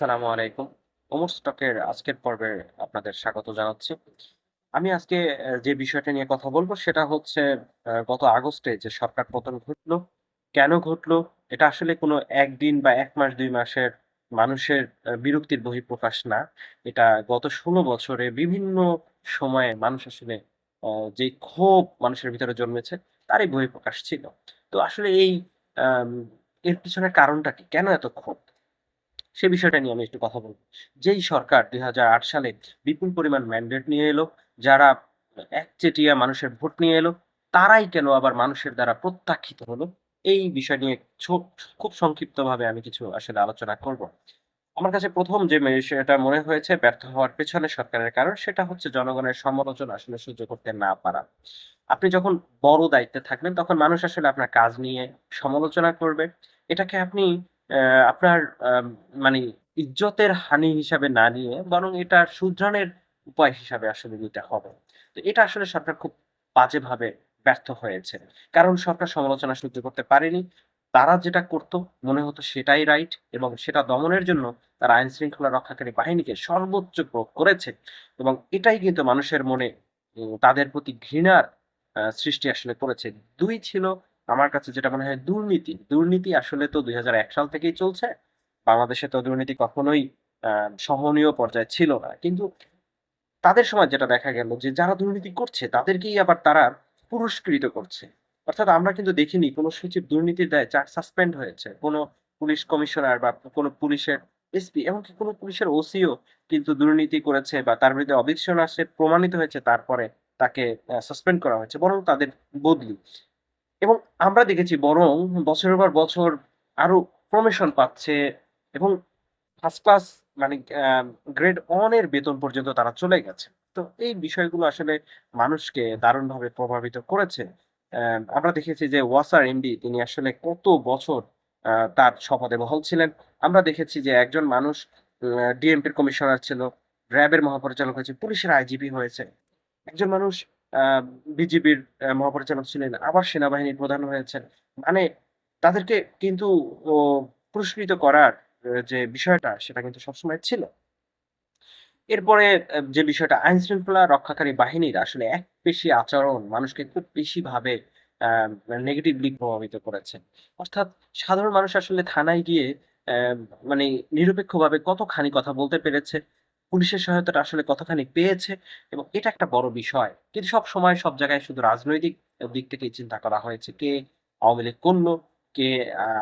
আসসালামু আলাইকুম। ওমর স্টকের আজকের পর্বে আপনাদের স্বাগত জানাচ্ছি। আমি আজকে যে বিষয়টা নিয়ে কথা বলব সেটা হচ্ছে গত আগস্টে যে সরকার পতন ঘটলো, কেন ঘটলো? এটা আসলে কোনো ১ দিন বা ১ মাস ২ মাসের মানুষের বিরক্তির বহিঃপ্রকাশ না। এটা গত ১৬ বছরে বিভিন্ন সময়ে মানুষ আসলে যে ক্ষোভ মানুষের ভিতরে জন্মেছে তারই বহিঃপ্রকাশ ছিল। তো আসলে এই এর পিছনের কারণটা কি? কেন এত ক্ষোভ? সে বিষয়টা নিয়ে আমি একটু কথা বলব। যেই সরকার ২০০৮ সালে বিপুল পরিমাণ ম্যান্ডেট নিয়ে এলো, যারা একচেটিয়া মানুষের ভোট নিয়ে এলো, তারাই কেন আবার মানুষের দ্বারা প্রত্যাখ্যিত হলো? এই বিষয় নিয়ে খুব সংক্ষিপ্তভাবে আমি কিছু আসলে আলোচনা করব। আমার কাছে প্রথম যে বিষয়টা মনে হয়েছে ব্যর্থ হওয়ার পেছনে সরকারের কারণ, সেটা হচ্ছে জনগণের সমালোচনা আসলে সহ্য করতে না পারা। আপনি যখন বড় দায়িত্বে থাকবেন, তখন মানুষ আসলে আপনার কাজ নিয়ে সমালোচনা করবে। এটাকে আপনি আপনার মানি ইজ্জতের হানি হিসাবে না নিয়ে বরং এটা শুধরানোর উপায় হিসাবে আসলে নিতে হবে। তো এটা আসলে সরকার খুব বাজেভাবে ব্যর্থ হয়েছে। কারণ সরকার সমালোচনা সহ্য করতে পারেনি। তারা যেটা করত, মনে হতো সেটাই রাইট এবং সেটা দমনের জন্য তারা আইন শৃঙ্খলা রক্ষাকারী বাহিনীকে সর্বোচ্চ প্রয়োগ করেছে এবং এটাই কিন্তু মানুষের মনে তাদের প্রতি ঘৃণার সৃষ্টি আসলে করেছে। দুই ছিল আমার কাছে যেটা মনে হয় দুর্নীতি। দুর্নীতি আসলে তো ২০০১ সাল থেকেই চলছে। বাংলাদেশে তো দুর্নীতি কখনোই সহনীয় পর্যায়ে ছিল না। কিন্তু তাদের সময় যেটা দেখা গেল যে যারা দুর্নীতি করছে, তাদেরকেই আবার তারা পুরস্কৃত করছে। অর্থাৎ আমরা কিন্তু দেখিনি কোনো সচিব দুর্নীতির দায়ে চা, সাসপেন্ড হয়েছে। কোনো পুলিশ কমিশনার বা কোনো পুলিশের এসপি, এমনকি কোনো পুলিশের ওসিও কিন্তু দুর্নীতি করেছে বা তার বিরুদ্ধে অভিযোগ আসে, প্রমাণিত হয়েছে, তারপরে তাকে সাসপেন্ড করা হয়েছে। বরং তাদের বদলি। এবং আমরা দেখেছি বরং বছরের পর বছর আরও প্রমোশন পাচ্ছে এবং ফার্স্ট ক্লাস মানে গ্রেড এর বেতন পর্যন্ত তারা চলে গেছে। তো এই বিষয়গুলো আসলে মানুষকে দারুণভাবে প্রভাবিত করেছে। আমরা দেখেছি যে ওয়াসার এমডি তিনি আসলে কত বছর তার শপথে বহল ছিলেন। আমরা দেখেছি যে একজন মানুষ ডিএমপির কমিশনার ছিল, র‍্যাবের মহাপরিচালক হয়েছে, পুলিশের আইজিপি হয়েছে। একজন মানুষ বিজিবির মহাপরিচালক ছিলেন, আবার সেনাবাহিনীর প্রধান হয়েছেন। মানে তাদেরকে কিন্তু পুরস্কৃত করার যে বিষয়টা সেটা কিন্তু সবসময় ছিল। এরপরে যে বিষয়টা আইন শৃঙ্খলা রক্ষাকারী বাহিনীর আসলে একপেশে আচরণ মানুষকে খুব বেশিভাবে আ নেগেটিভলি প্রভাবিত করেছে। অর্থাৎ সাধারণ মানুষ আসলে থানায় গিয়ে মানে নিরপেক্ষভাবে কতখানি কথা বলতে পেরেছে, পুলিশের সহায়তাটা আসলে কতখানি পেয়েছে এবং এটা একটা বড় বিষয়। কিন্তু সবসময় সব জায়গায় শুধু রাজনৈতিক দিক থেকে চিন্তা করা হয়েছে। কে আওয়ামী লীগ করল, কে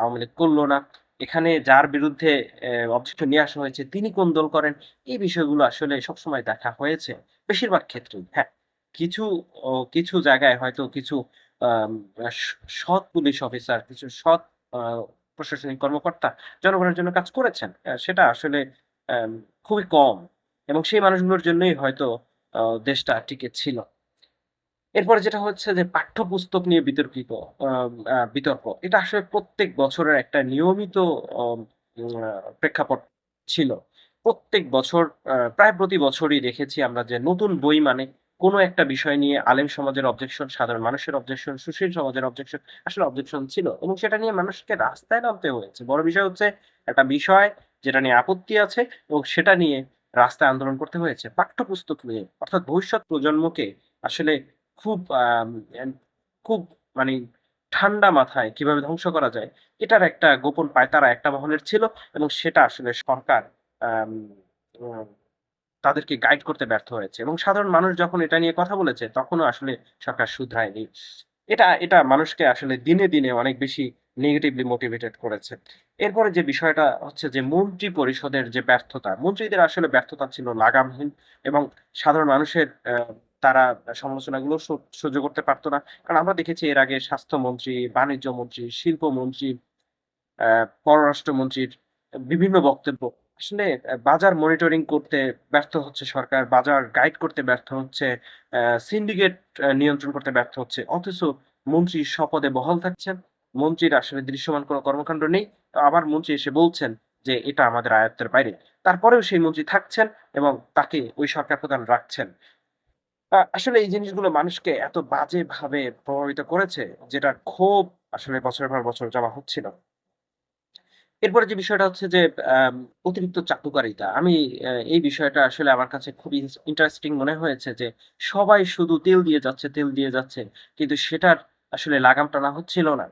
আওয়ামী লীগ করল না। এখানে যার বিরুদ্ধে অবজেকশন নিয়ে আসা হয়েছে তিনি কোন দল করেন। এই বিষয়গুলো আসলে সবসময় দেখা হয়েছে। বেশিরভাগ ক্ষেত্রেই। হ্যাঁ, কিছু কিছু জায়গায় হয়তো কিছু সৎ পুলিশ অফিসার, কিছু সৎ প্রশাসনিক কর্মকর্তা জনগণের জন্য কাজ করেছেন। সেটা আসলে খুবই কম এবং সেই মানুষগুলোর জন্যই হয়তো দেশটা টিকে ছিল। এরপরে যেটা হচ্ছে যে পাঠ্যপুস্তক নিয়ে বিতর্কিত বিতর্ক। এটা আসলে প্রত্যেক বছরের একটা নিয়মিত প্রেক্ষাপট ছিল। প্রত্যেক বছর প্রায় প্রতি বছরই দেখেছি আমরা যে নতুন বই মানে কোনো একটা বিষয় নিয়ে আলেম সমাজের অবজেকশন, সাধারণ মানুষের অবজেকশন, সুশীল সমাজের অবজেকশন আসলে অবজেকশন ছিল এবং সেটা নিয়ে মানুষকে রাস্তায় নামতে হয়েছে। বড় বিষয় হচ্ছে একটা বিষয় যেটা নিয়ে আপত্তি আছে এবং সেটা নিয়ে রাস্তায় আন্দোলন করতে হয়েছে। পাঠ্যপুস্তক নিয়ে অর্থাৎ ভবিষ্যৎ প্রজন্মকে আসলে খুব খুব মানে ঠান্ডা মাথায় কীভাবে ধ্বংস করা যায়, এটার একটা গোপন পায়তারা একটা মহলের ছিল এবং সেটা আসলে সরকার তাদেরকে গাইড করতে ব্যর্থ হয়েছে এবং সাধারণ মানুষ যখন এটা নিয়ে কথা বলেছে তখনও আসলে সরকার শুধরায়নি। এটা এটা মানুষকে আসলে দিনে, দিনে অনেক বেশি নেগেটিভলি মোটিভেটেড করেছে। এরপরে যে বিষয়টা হচ্ছে যে মন্ত্রী পরিষদের যে ব্যর্থতা, মন্ত্রীদের আসলে ব্যর্থতা ছিল লাগামহীন এবং সাধারণ মানুষের তারা সমালোচনাগুলো সহ্য করতে পারতো না। কারণ আমরা দেখেছি এর আগে স্বাস্থ্যমন্ত্রী, বাণিজ্য মন্ত্রী, শিল্পমন্ত্রী, পররাষ্ট্রমন্ত্রীর বিভিন্ন বক্তব্য। আসলে বাজার মনিটরিং করতে ব্যর্থ হচ্ছে সরকার, বাজার গাইড করতে ব্যর্থ হচ্ছে, সিন্ডিকেট নিয়ন্ত্রণ করতে ব্যর্থ হচ্ছে। অথচ মন্ত্রী স্বপদে বহাল থাকছেন। মন্ত্রীর আসলে দৃশ্যমান কোনো কর্মকাণ্ড নেই। আবার মন্ত্রী এসে বলছেন যে এটা আমাদের আয়ত্তের বাইরে। তারপরেও সেই মন্ত্রী থাকছেন এবং তাকে ওই সরকার প্রধান রাখছেন। আসলে এই জিনিসগুলো মানুষকে এত বাজে ভাবে প্রভাবিত করেছে যেটার ক্ষোভ আসলে বছরের পর বছর জমা হচ্ছিল। এরপরে যে বিষয়টা হচ্ছে যে অতিরিক্ত চাকুকারিতা আমি এই বিষয়টা আসলে আমার কাছে খুবই ইন্টারেস্টিং মনে হয়েছে যে সবাই শুধু তেল দিয়ে যাচ্ছে, তেল দিয়ে যাচ্ছে। কিন্তু সেটার আসলে লাগাম টানা হচ্ছিল না।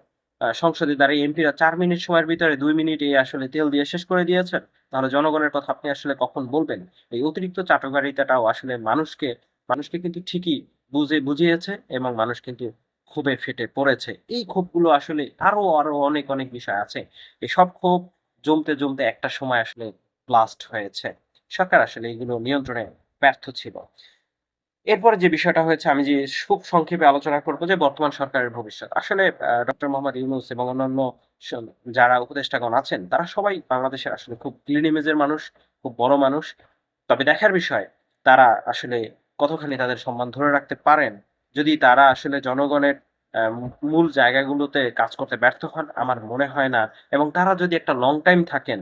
সংসদে দাঁড়িয়ে এমপিরা ৪ মিনিট সময়ের ভিতরে ২ মিনিটেই আসলে তেল দিয়ে শেষ করে দিয়েছেন। তাহলে জনগণের কথা আপনি আসলে কখন বলবেন? এই অতিরিক্ত চাটুকারিতাটাও আসলে মানুষকে মানুষকে কিন্তু ঠিকই বুঝে বুঝিয়েছে এবং মানুষ কিন্তু ক্ষোভে ফেটে পড়েছে। এই ক্ষোভগুলো আসলে আরও, আরও অনেক, অনেক বিষয় আছে। এসব ক্ষোভ জমতে, জমতে একটা সময় আসলে ব্লাস্ট হয়েছে। সরকার আসলে এগুলো নিয়ন্ত্রণে ব্যর্থ ছিল। এরপরে যে বিষয়টা হয়েছে আমি যে খুব সংক্ষেপে আলোচনা করব যে বর্তমান সরকারের ভবিষ্যৎ। আসলে ডক্টর মোহাম্মদ ইউনূস এবং অন্যান্য যারা উপদেষ্টাগণ আছেন তারা সবাই বাংলাদেশের আসলে খুব ক্লিন ইমেজের মানুষ, খুব বড় মানুষ। তবে দেখার বিষয় তারা আসলে কতখানি তাদের সম্মান ধরে রাখতে পারেন। যদি তারা আসলে জনগণের মূল জায়গাগুলোতে কাজ করতে ব্যর্থ হন, আমার মনে হয় না এবং তারা যদি একটা লং টাইম থাকেন,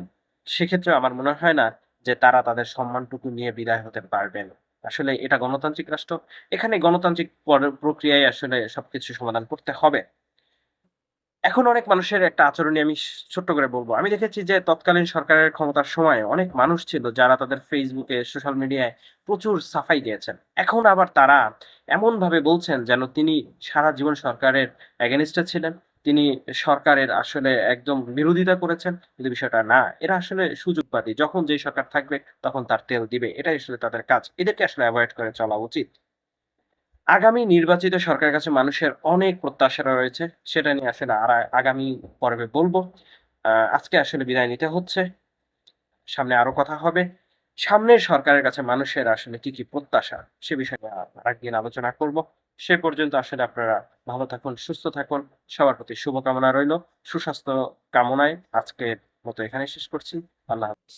সেক্ষেত্রে আমার মনে হয় না যে তারা তাদের সম্মানটুকু নিয়ে বিদায় হতে পারবেন। আসলে এটা গণতান্ত্রিক রাষ্ট্র। এখানে গণতান্ত্রিক পর প্রক্রিয়ায় আসলে সবকিছু সমাধান করতে হবে। এখন অনেক মানুষের একটা আচরণই আমি ছোট্ট করে বলব আমি দেখেছি যে তৎকালীন সরকারের ক্ষমতার সময় অনেক মানুষ ছিল যারা তাদের ফেসবুকে, সোশ্যাল মিডিয়ায় প্রচুর সাফাই দিয়েছেন এখন আবার তারা এমনভাবে বলছেন যেন তিনি সারা জীবন সরকারের এ ছিলেন। তিনি সরকারের আসলে একদম বিরোধিতা করেছেন। কিন্তু বিষয়টা না। এরা আসলে সুযোগবাদী। যখন যেই সরকার থাকবে তখন তার তেল দিবে। এটাই আসলে তাদের কাজ। এদেরকে আসলে এভয়েড করে চলা উচিত। আগামী নির্বাচিত সরকারের কাছে মানুষের অনেক প্রত্যাশা রয়েছে। সেটা নিয়ে আসলে আরা আগামী পর্বে বলব আজকে আসলে বিদায় নিতে হচ্ছে। সামনে আরও কথা হবে। সামনের সরকারের কাছে মানুষের আসলে কি, কি প্রত্যাশা সে বিষয়ে আরেকদিন আলোচনা করব। সে পর্যন্ত আসলে আপনারা ভালো থাকুন, সুস্থ থাকুন। সবার প্রতি শুভকামনা রইল সুস্বাস্থ্য কামনায় আজকের মতো এখানে শেষ করছি। আল্লাহ হাফেজ।